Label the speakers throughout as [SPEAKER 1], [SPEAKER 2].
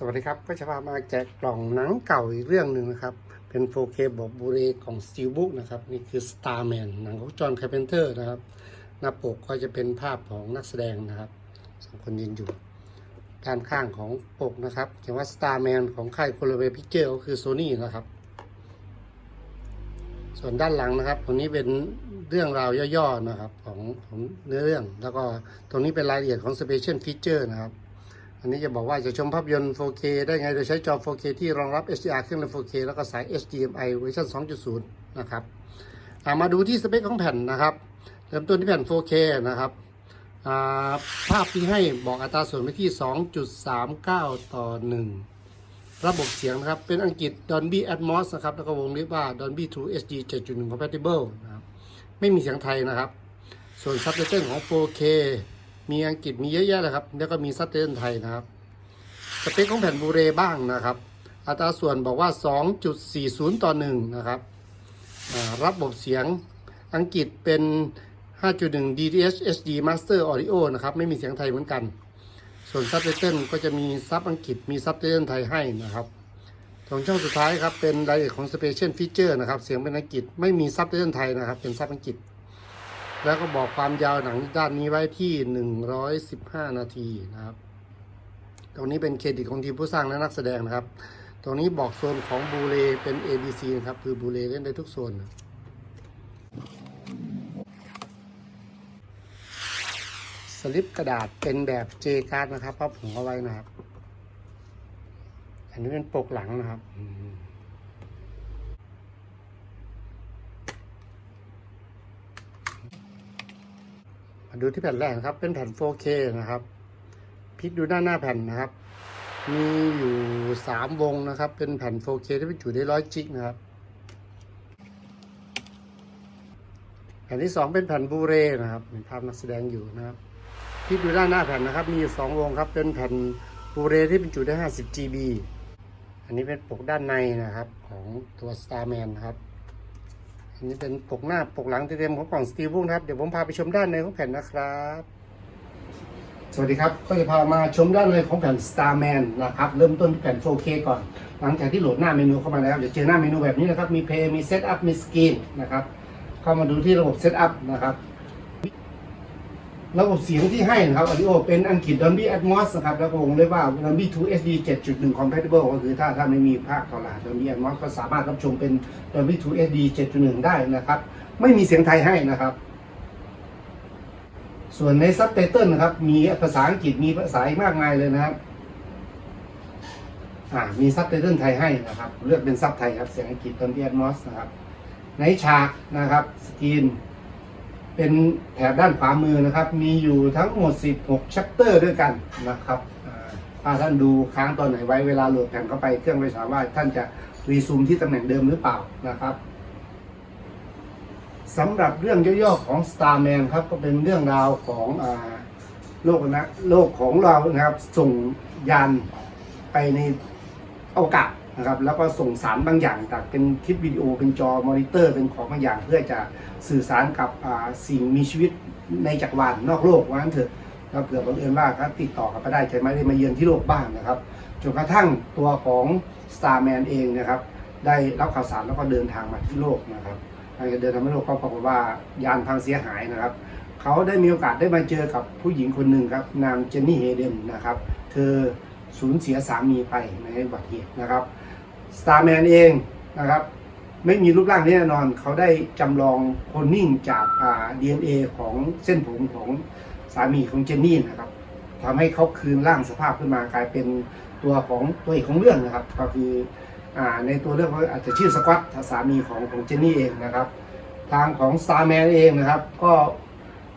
[SPEAKER 1] สวัสดีครับ ก็จะพามาแกะกล่องหนังเก่าอีกเรื่องหนึ่งนะครับ เป็น 4K บอกบูเรของ Steelbook นะครับ นี่คือ Starman หนังของจอห์นคาเพนเตอร์นะครับ หน้าปกก็จะเป็นภาพของนักแสดงนะครับสองคนยืนอยู่ ด้านข้างของปกนะครับเขียนว่า Starman ของค่ายโคลเวพิเจอร์ก็คือ Sony นะครับ ส่วนด้านหลังนะครับตรงนี้เป็นเรื่องราวย่อๆนะครับของของเนื้อเรื่อง แล้วก็ตรงนี้เป็นรายละเอียดของ Special Feature นะครับ อันนี้จะบอกว่าจะชมภาพยนตร์ 4K ได้ไง โดยใช้จอ 4K ที่รองรับ HDR เครื่องเล่น 4K แล้วก็สาย HDMI เวอร์ชัน2.0 นะครับามาดูที่สเปคของแผ่นนะครับ เริ่มต้นที่แผ่น 4K นะครับาภาพที่ให้บอกอัตราส่วนไปที่ 2.39 ต่อ 1 ระบบเสียงนะครับ เป็นอังกฤษ Dolby Atmos นะครับ แล้วก็วงเล็บว่า Dolby True HD 7.1 Compatible นะครับ ไม่มีเสียงไทยนะครับ ส่วนซับไตเติลของ 4K มีอังกฤษมีเยอะแยะเลยครับ แล้วก็มีซับไตเติลไทยนะครับ สเปคของแผ่นบูเรบ้างนะครับ อัตราส่วนบอกว่า 2.40 ต่อ 1 นะครับอ่าระบบเสียงอังกฤษเป็น 5.1 DTH HD Master Audio นะครับ ไม่มีเสียงไทยเหมือนกัน ส่วนซับไตเติลก็จะมีซับอังกฤษมีซับไตเติลไทยให้นะครับตรงช่องสุดท้ายครับ เป็นรายละเอียดของ Special Feature นะครับ เสียงเป็นอังกฤษไม่มีซับไตเติลไทยนะครับ เป็นซับอังกฤษ แล้วก็บอกความยาวหนังด้านนี้ไว้ที่ 115 นาทีนะครับ ตรงนี้เป็นเครดิตของทีมผู้สร้างและนักแสดงนะครับ ตรงนี้บอกโซนของบูเลเป็น ABC นะครับ คือบูเลเล่นได้ทุกโซนนะสลิปกระดาษเป็นแบบเจการ์ดนะครับพับหัวเอาไว้นะครับ อันนี้เป็นปกหลังนะครับ มาดูที่แผ่นแรกครับ เป็นแผ่น 4K นะครับพลิกดูด้าหน้าแผ่นนะครับ มีอยู่ 3 วงนะครับ เป็นแผ่น 4K ที่บรรจุได้100จิกนะครับ แผ่นที่ 2 เป็นแผ่นบูเรนะครับมีภาพนักแสดงอยู่นะครับพลิกดูด้านหน้าแผ่นนะครับ มีอยู่ 2 วงครับ เป็นแผ่นบูเรที่บรรจุได้ 50 GB อันนี้เป็นปกด้านในนะครับของตัว Starman นะครับ อันนี้เป็นปกหน้าปกหลังเต็มๆของกล่องสตีลบุ๊กนะครับ เดี๋ยวผมพาไปชมด้านในของแผ่นนะครับ สวัสดีครับ ก็จะพามาชมด้านในของแผ่น Starman นะครับ เริ่มต้นที่แผ่น 4K ก่อน หลังจากที่โหลดหน้าเมนูเข้ามาแล้ว เดี๋ยวเจอหน้าเมนูแบบนี้นะครับ มีเพย์มีเซตอัพมีสกรีนนะครับ เข้ามาดูที่ระบบเซตอัพนะครับ ระบบเสียงที่ให้นะครับ audio เป็นอังกฤษ Dolby Atmos นะครับ แล้วก็วงเล็บว่า Dolby 2 HD 7.1 compatible ก็คือถ้าถ้าไม่มีภาคถอดรหัส Dolby Atmos ก็สามารถรับชมเป็น Dolby 2 HD 7.1 ได้นะครับ ไม่มีเสียงไทยให้นะครับ ส่วนในซับไตเติลนะครับ มีภาษาอังกฤษมีภาษาอีกมากมายเลยนะครับอ่ามีซับไตเติลไทยให้นะครับ เลือกเป็นซับไทยครับเสียงอังกฤษ Dolby Atmos นะครับ ในฉากนะครับสกรีน เป็นแถบด้านขวามือนะครับ มีอยู่ทั้งหมด 16 ชัปเตอร์ด้วยกันนะครับอ่าถ้าท่านดูค้างตอนไหนไว้เวลาโหลดแผ่นเข้าไปเครื่องไม่สามารถท่านจะรีซูมที่ตำแหน่งเดิมหรือเปล่านะครับสำหรับเรื่องย่อๆของ Starman ครับก็เป็นเรื่องราวของอโลกนะโลกของเรานะครับ ส่งยานไปในอวกาศ นะครับแล้วก็ส่งสารบางอย่างจากเป็นคลิปวิดีโอเป็นจอมอนิเตอร์ เป็นของบางอย่าง เพื่อจะสื่อสารกับสิ่งมีชีวิตในจักรวาลนอกโลกว่างั้นเถอะแล้วเผื่อบังเอิญว่าครับติดต่อกันไปได้จะไหมได้มาเยือนที่โลกบ้างนะครับจนกระทั่งตัวของ Starman เองนะครับได้รับข่าวสารแล้วก็เดินทางมาที่โลกนะครับหลังจากเดินทางมาโลกก็ปรากฏว่ายานพังเสียหายนะครับเขาได้มีโอกาสได้มาเจอกับผู้หญิงคนหนึ่งครับนางเจนนี่เฮเดนนะครับเธอสูญเสียสามีไปในอุบัติเหตุนะครับ สตาร์แมนเองนะครับ ไม่มีรูปร่างที่แน่นอน เขาได้จำลองโคลนิ่งจากอ่า DNA ของเส้นผมของสามีของเจนนี่นะครับทำให้เขาคืนร่างสภาพขึ้นมากลายเป็นตัวของตัวเอกของเรื่องนะครับ ก็คืออ่าในตัวเรื่องเขาอาจจะชื่อสกอตสามีของของเจนนี่เองนะครับ ทางของสตาร์แมนเองนะครับ ก็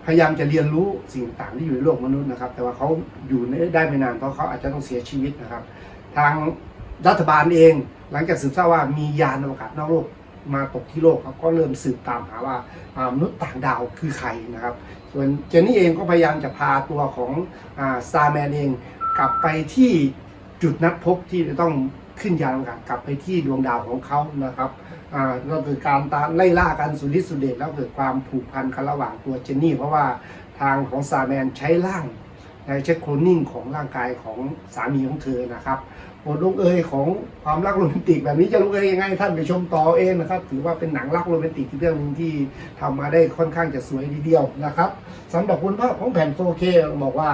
[SPEAKER 1] พยายามจะเรียนรู้สิ่งต่างที่อยู่ในโลกมนุษย์นะครับ แต่ว่าเขาอยู่ได้ไม่นานเพราะเขาอาจจะต้องเสียชีวิตนะครับ ทาง รัฐบาลเอง หลังจากสืบทราบว่ามียานอวกาศนอกโลกมาตกที่โลกครับก็เริ่มสืบตามหาว่ามนุษย์ต่างดาวคือใครนะครับ ส่วนเจนนี่เองก็พยายามจะพาตัวของซาแมนเองกลับไปที่จุดนัดพบที่จะต้องขึ้นยานอวกาศกลับไปที่ดวงดาวของเขานะครับอ่าเราเกิดการตามไล่ล่ากันสุดที่สุดเดชแล้วเกิดความผูกพันกันระหว่างตัวเจนนี่ เพราะว่าทางของซาแมนใช้ร่างในเช็คโคลนนิ่งของร่างกายของสามีของเธอนะครับ บทลงเอยของความรักโรแมนติกแบบนี้จะลงเอยยังไงท่านไปชมต่อเองนะครับ ถือว่าเป็นหนังรักโรแมนติกที่เรื่องหนึงที่ทำมาได้ค่อนข้างจะสวยทีเดียวนะครับสำหรับคุณภาพของแผ่น 4K บอกว่า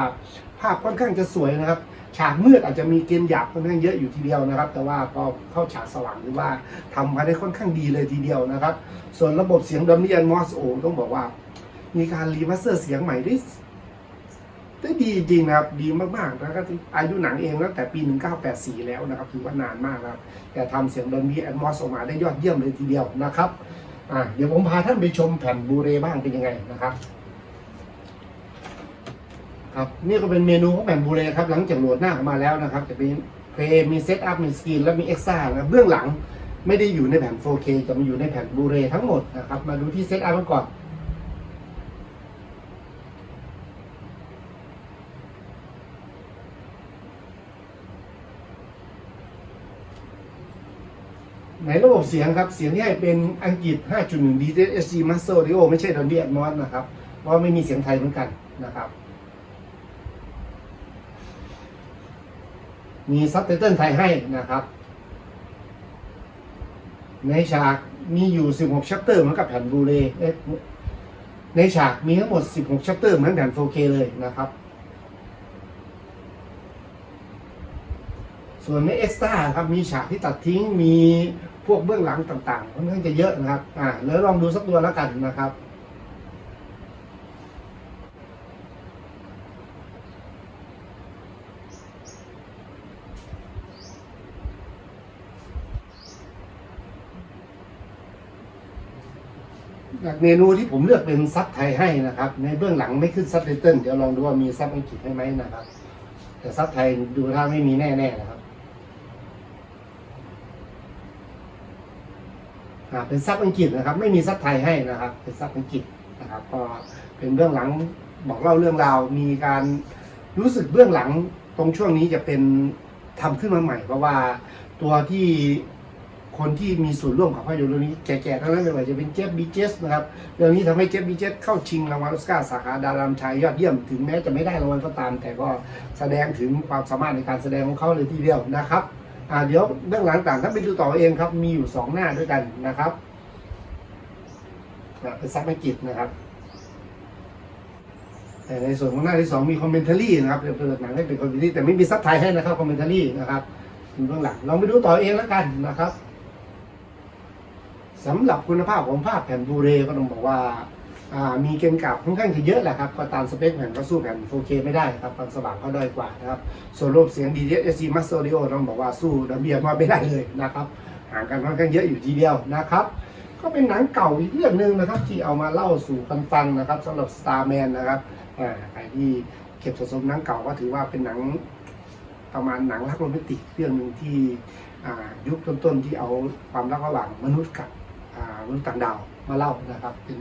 [SPEAKER 1] ภาพค่อนข้างจะสวยนะครับฉากมืดอาจจะมีเกณฑ์หยาบค่อนข้างเยอะอยู่ทีเดียวนะครับ แต่ว่าพอเข้าฉากสว่างหรือว่าทำมาได้ค่อนข้างดีเลยทีเดียวนะครับ ส่วนระบบเสียงดอมนี่อันมอสโอต้องบอกว่า มีการรีมาสเตอร์เสียงใหม่ได้ ได้ดีจริงนะครับ ดีมากๆนะครับอายุหนังเองตั้งแต่ปี 1984 แล้วนะครับถือว่านานมากนะครับ แต่ทำเสียงดอมนี่อันมอสออกมาได้ยอดเยี่ยมเลยทีเดียวนะครับอ่าเดี๋ยวผมพาท่านไปชมแผ่นบูเรบ้างเป็นยังไงนะครับครับนี่ก็เป็นเมนูของแผ่นบูเรครับหลังจากโหลดหน้าออกมาแล้วนะครับ จะเป็นเพลย์มีเซตอัพมีสกรีนและมีเอ็กซ่านะเบื้องหลังไม่ได้อยู่ในแผ่น 4K จะมาอยู่ในแผ่นบูเรทั้งหมดนะครับมาดูที่เซตอัพกันก่อน ในระบบเสียงครับ เสียงที่ให้เป็นอังกฤษ 5.1 DTSC Master Audio ไม่ใช่ Dolby Atmos นะครับ เพราะไม่มีเสียงไทยเหมือนกันนะครับ มีซับไตเติลไทยให้นะครับ ในฉากมีอยู่ 16 ชัปเตอร์เหมือนกับแผ่นบูเรเอ๊ะในฉากมีทั้งหมด 16 ชัปเตอร์เหมือนแผ่น 4K เลยนะครับส่วนในเอ็กซ์ต้าครับมีฉากที่ตัดทิ้งมี พวกเบื้องหลังต่างๆค่อนข้างจะเยอะนะครับ อ่าแล้วลองดูสักตัวแล้วกันนะครับจากเมนูที่ผมเลือกเป็นซับไทยให้นะครับ ในเบื้องหลังไม่ขึ้นซับไตเติลเดี๋ยวลองดูว่ามีซับอังกฤษให้ไหมนะครับ แต่ซับไทยดูท่าไม่มีแน่ๆนะครับ อ่า เป็นซับอังกฤษนะครับ ไม่มีซับไทยให้นะครับ เป็นซับอังกฤษนะครับ ก็เป็นเบื้องหลังบอกเล่าเรื่องราว มีการรู้สึกเบื้องหลังตรงช่วงนี้จะเป็นทำขึ้นมาใหม่ เพราะว่าตัวที่คนที่มีส่วนร่วมกับภาพยนตร์เรื่องนี้แก่ๆทั้งนั้นไม่ว่าจะเป็นเจฟบีเจสนะครับเรื่องนี้ทำให้เจฟบีเจสเข้าชิงรางวัลออสการ์สาขาดารามชายยอดเยี่ยมถึงแม้จะไม่ได้รางวัลก็ตาม แต่ก็แสดงถึงความสามารถในการแสดงของเขาเลยทีเดียวนะครับ อ่าเดี๋ยวเบื้องหลังต่างท่านไปดูต่อเองครับ มีอยู่สองหน้าด้วยกันนะครับเป็นซับไมกิจนะครับ แต่ในส่วนของหน้าที่สองมีคอมเมนต์รี่นะครับเดี๋ยวเปิดหนังให้เป็นคอมเมนต์รี่แต่ไม่มีซับไทยให้นะครับคอมเมนต์รี่นะครับอยู่เบื้องหลังลองไปดูต่อเองแล้วกันนะครับสำหรับคุณภาพของภาพแผ่นบูเรก็ต้องบอกว่า มีเกณฑ์กราบค่อนข้างจะเยอะแหละครับ ก็ตามสเปคแผ่นก็สู้แผ่น 4K ไม่ได้ครับความสว่างก็ด้อยกว่านะครับ ส่วนรูปเสียง DSC Master Audio ต้องบอกว่าสู้ดับเบียมาไม่ได้เลยนะครับ ห่างกันค่อนข้างเยอะอยู่ทีเดียวนะครับ ก็เป็นหนังเก่าอีกเรื่องหนึ่งนะครับ ที่เอามาเล่าสู่กันฟังนะครับสำหรับ Starman นะครับอ่าใครที่เก็บสะสมหนังเก่าก็ถือว่าเป็นหนังประมาณหนังรักโรแมนติกเรื่องหนึ่งที่ยุคต้นๆที่เอาความรักระหว่างมนุษย์กับมนุษย์ต่างดาว มาเล่านะครับ เป็น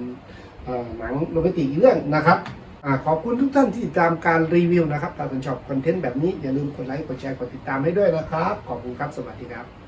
[SPEAKER 1] หนังโรแมนติกอีกเรื่องนะครับอขอบคุณทุกท่านที่ติดตามการรีวิวนะครับถ้าท่านชอบคอนเทนต์แบบนี้อย่าลืมกดไลค์กดแชร์กดติดตามให้ด้วยนะครับ ขอบคุณครับ สวัสดีครับ